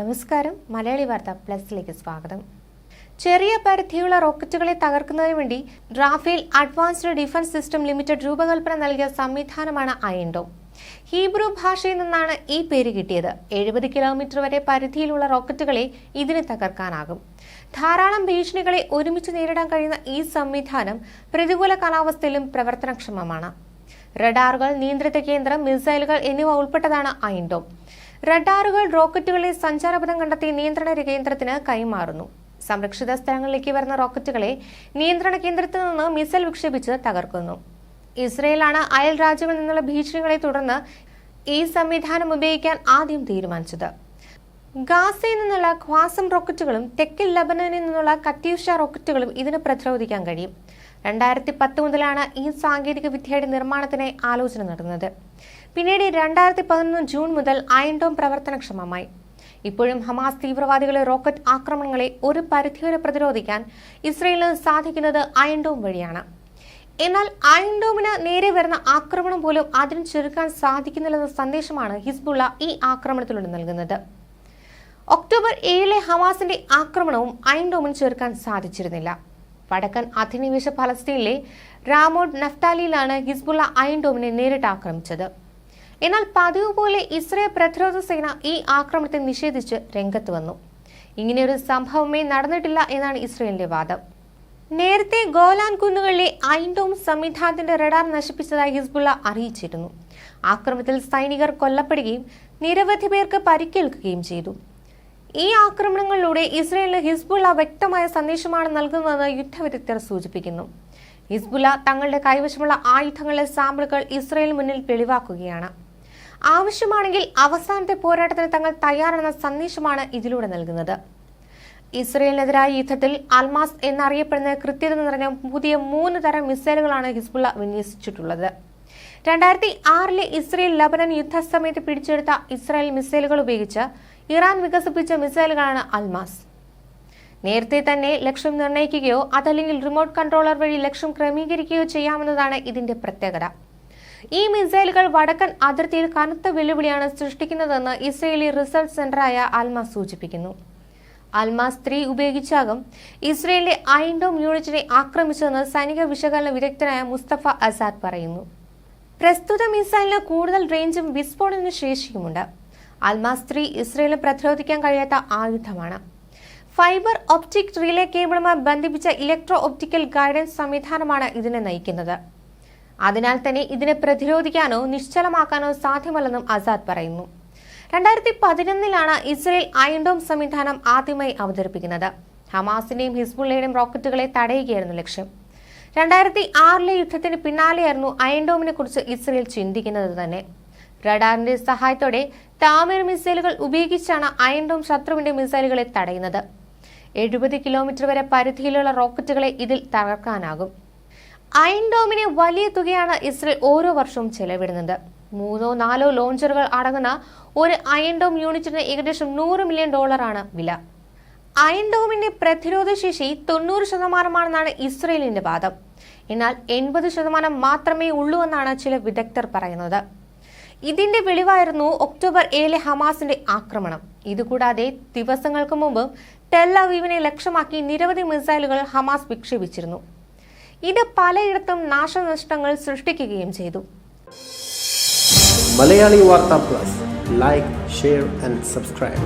നമസ്കാരം. മലയാളി വാർത്ത പ്ലസിലേക്ക് സ്വാഗതം. ചെറിയ പരിധിയുള്ള റോക്കറ്റുകളെ തകർക്കുന്നതിനു വേണ്ടി Rafael advanced defence system limited രൂപകൽപ്പന നൽകിയ സംവിധാനമാണ് അയൻഡോ ഹീബ്രു ഭാഷയിൽ നിന്നാണ് ഈ പേര് കിട്ടിയത്. എഴുപത് കിലോമീറ്റർ വരെ പരിധിയിലുള്ള റോക്കറ്റുകളെ ഇതിന് തകർക്കാനാകും. ധാരാളം ഭീഷണികളെ ഒരുമിച്ച് നേരിടാൻ കഴിയുന്ന ഈ സംവിധാനം പ്രതികൂല കാലാവസ്ഥയിലും പ്രവർത്തനക്ഷമമാണ്. റഡാറുകൾ നിയന്ത്രിത കേന്ദ്രം മിസൈലുകൾ എന്നിവ ഉൾപ്പെട്ടതാണ് അയിൻഡോം റഡാറുകൾ റോക്കറ്റുകളെ സഞ്ചാരപഥം കണ്ടെത്തി നിയന്ത്രണ കേന്ദ്രത്തിന് കൈമാറുന്നു. സംരക്ഷിത സ്ഥലങ്ങളിലേക്ക് വരുന്ന റോക്കറ്റുകളെ നിയന്ത്രണ കേന്ദ്രത്തിൽ നിന്ന് മിസൈൽ വിക്ഷേപിച്ച് തകർക്കുന്നു. ഇസ്രയേലാണ് അയൽ രാജ്യങ്ങളിൽ നിന്നുള്ള ഭീഷണികളെ തുടർന്ന് ഈ സംവിധാനം ഉപയോഗിക്കാൻ ആദ്യം തീരുമാനിച്ചത്. ഗാസയിൽ നിന്നുള്ള ഖ്വാസം റോക്കറ്റുകളും തെക്കൻ ലബനനിൽ നിന്നുള്ള കത്യൂഷ റോക്കറ്റുകളും ഇതിന് പ്രതിരോധിക്കാൻ കഴിയും. രണ്ടായിരത്തി പത്ത് മുതലാണ് ഈ സാങ്കേതിക വിദ്യയുടെ നിർമ്മാണത്തിന് ആലോചന നടന്നത്. പിന്നീട് രണ്ടായിരത്തി പതിനൊന്ന് ജൂൺ മുതൽ അയൻഡോം പ്രവർത്തനക്ഷമമായി. ഇപ്പോഴും ഹമാസ് തീവ്രവാദികളെ റോക്കറ്റ് ആക്രമണങ്ങളെ ഒരു പരിധിവരെ പ്രതിരോധിക്കാൻ ഇസ്രയേലിന് സാധിക്കുന്നത് അയൻഡോം വഴിയാണ്. എന്നാൽ അയൻഡോമിന് നേരെ വരുന്ന ആക്രമണം പോലും അതിന് ചെറുക്കാൻ സാധിക്കുന്നില്ലെന്ന സന്ദേശമാണ് ഹിസ്ബുള്ള ഈ ആക്രമണത്തിലൂടെ നൽകുന്നത്. ഒക്ടോബർ ഏഴിലെ ഹമാസിന്റെ ആക്രമണവും അയൻഡോമിന് ചെറുക്കാൻ സാധിച്ചിരുന്നില്ല. വടക്കൻ അധിനിവേശ ഫലസ്തീനിലെ റാമോഡ് നഫ്താലിയിലാണ് ഹിസ്ബുള്ള അയൻഡോമിനെ നേരിട്ട് ആക്രമിച്ചത്. എന്നാൽ പതിവ് പോലെ ഇസ്രയേൽ പ്രതിരോധ സേന ഈ ആക്രമണത്തെ നിഷേധിച്ച് രംഗത്ത് വന്നു. ഇങ്ങനെയൊരു സംഭവമേ നടന്നിട്ടില്ല എന്നാണ് ഇസ്രയേലിന്റെ വാദം. നേരത്തെ ഗോലാൻ കുന്നുകളിലെ ഐൻഡോം സംവിധാനത്തിന്റെ റഡാർ നശിപ്പിച്ചതായി ഹിസ്ബുള്ള അറിയിച്ചിരുന്നു. ആക്രമണത്തിൽ സൈനികർ കൊല്ലപ്പെടുകയും നിരവധി പേർക്ക് പരിക്കേൽക്കുകയും ചെയ്തു. ഈ ആക്രമണങ്ങളിലൂടെ ഇസ്രയേലിന് ഹിസ്ബുള്ള വ്യക്തമായ സന്ദേശമാണ് നൽകുന്നതെന്ന് യുദ്ധവിദഗ്ധർ സൂചിപ്പിക്കുന്നു. ഹിസ്ബുള്ള തങ്ങളുടെ കൈവശമുള്ള ആയുധങ്ങളുടെ സാമ്പിളുകൾ ഇസ്രയേൽ മുന്നിൽ വെളിവാക്കുകയാണ്. ആവശ്യമാണെങ്കിൽ അവസാനത്തെ പോരാട്ടത്തിന് തങ്ങൾ തയ്യാറെന്ന സന്ദേശമാണ് ഇതിലൂടെ നൽകുന്നത്. ഇസ്രയേലിനെതിരായ യുദ്ധത്തിൽ അൽമാസ് എന്നറിയപ്പെടുന്ന കൃത്യത നിറഞ്ഞ പുതിയ മൂന്ന് തരം മിസൈലുകളാണ് ഹിസ്ബുള്ള വിന്യസിച്ചിട്ടുള്ളത്. രണ്ടായിരത്തി ആറിലെ ഇസ്രയേൽ ലബനൻ യുദ്ധസമയത്ത് പിടിച്ചെടുത്ത ഇസ്രായേൽ മിസൈലുകൾ ഉപയോഗിച്ച് ഇറാൻ വികസിപ്പിച്ച മിസൈലുകളാണ് അൽമാസ്. നേരത്തെ തന്നെ ലക്ഷ്യം നിർണയിക്കുകയോ അതല്ലെങ്കിൽ റിമോട്ട് കൺട്രോളർ വഴി ലക്ഷ്യം ക്രമീകരിക്കുകയോ ചെയ്യാമെന്നതാണ് ഇതിന്റെ പ്രത്യേകത. ഈ മിസൈലുകൾ വടക്കൻ അതിർത്തിയിൽ കനത്ത വെല്ലുവിളിയാണ് സൃഷ്ടിക്കുന്നതെന്ന് ഇസ്രയേലി റിസർച്ച് സെന്ററായ അൽമാസ് സൂചിപ്പിക്കുന്നു. അൽമാസ് ത്രീ ഉപയോഗിച്ചാകും ഇസ്രയേലിലെ ഐൻഡോം യൂണിറ്റിനെ ആക്രമിച്ചതെന്ന് സൈനിക വിശകലന വിദഗ്ധനായ മുസ്തഫ അസാദ് പറയുന്നു. പ്രസ്തുത മിസൈലിന് കൂടുതൽ റേഞ്ചും വിസ്ഫോടന ശേഷിയുമുണ്ട്. അൽമാസ് ത്രീ ഇസ്രയേലിന് പ്രതിരോധിക്കാൻ കഴിയാത്ത ആയുധമാണ് ഫൈബർ ഒപ്റ്റിക് റിലേ കേബിളുമായി ബന്ധിപ്പിച്ച ഇലക്ട്രോ ഒപ്റ്റിക്കൽ ഗൈഡൻസ് സംവിധാനമാണ് ഇതിനെ നയിക്കുന്നത്. അതിനാൽ തന്നെ ഇതിനെ പ്രതിരോധിക്കാനോ നിശ്ചലമാക്കാനോ സാധ്യമല്ലെന്നും ആസാദ് പറയുന്നു. രണ്ടായിരത്തി പതിനൊന്നിലാണ് ഇസ്രയേൽ ഐൻഡോം സംവിധാനം ആദ്യമായി അവതരിപ്പിക്കുന്നത്. ഹമാസിന്റെയും ഹിസ്ബുള്ളയുടെയും റോക്കറ്റുകളെ തടയുകയായിരുന്നു ലക്ഷ്യം. രണ്ടായിരത്തി ആറിലെ യുദ്ധത്തിന് പിന്നാലെയായിരുന്നു അയൻഡോമിനെ കുറിച്ച് ഇസ്രയേൽ ചിന്തിക്കുന്നത് തന്നെ. റഡാറിന്റെ സഹായത്തോടെ താമര മിസൈലുകൾ ഉപയോഗിച്ചാണ് അയൻഡോം ശത്രുവിന്റെ മിസൈലുകളെ തടയുന്നത്. എഴുപത് കിലോമീറ്റർ വരെ പരിധിയിലുള്ള റോക്കറ്റുകളെ ഇതിൽ തകർക്കാനാകും. അയൻഡോമിന് വലിയ തുകയാണ് ഇസ്രയേൽ ഓരോ വർഷവും ചെലവിടുന്നത്. മൂന്നോ നാലോ ലോഞ്ചറുകൾ അടങ്ങുന്ന ഒരു അയൻഡോം യൂണിറ്റിന് ഏകദേശം നൂറ് മില്യൺ ഡോളറാണ് വില. അയൻഡോമിന്റെ പ്രതിരോധ ശേഷി തൊണ്ണൂറ് ശതമാനമാണെന്നാണ് ഇസ്രയേലിന്റെ വാദം. എന്നാൽ എൺപത് ശതമാനം മാത്രമേ ഉള്ളൂ എന്നാണ് ചില വിദഗ്ധർ പറയുന്നത്. ഇതിന്റെ വെളിവായിരുന്നു ഒക്ടോബർ ഏഴിലെ ഹമാസിന്റെ ആക്രമണം. ഇതുകൂടാതെ ദിവസങ്ങൾക്ക് മുമ്പ് ടെൽ അവീവിനെ ലക്ഷ്യമാക്കി നിരവധി മിസൈലുകൾ ഹമാസ് വിക്ഷേപിച്ചിരുന്നു. ഇത് പലയിടത്തും നാശനഷ്ടങ്ങൾ സൃഷ്ടിക്കുകയും ചെയ്തു. Malayali Vartha plus. Like share and subscribe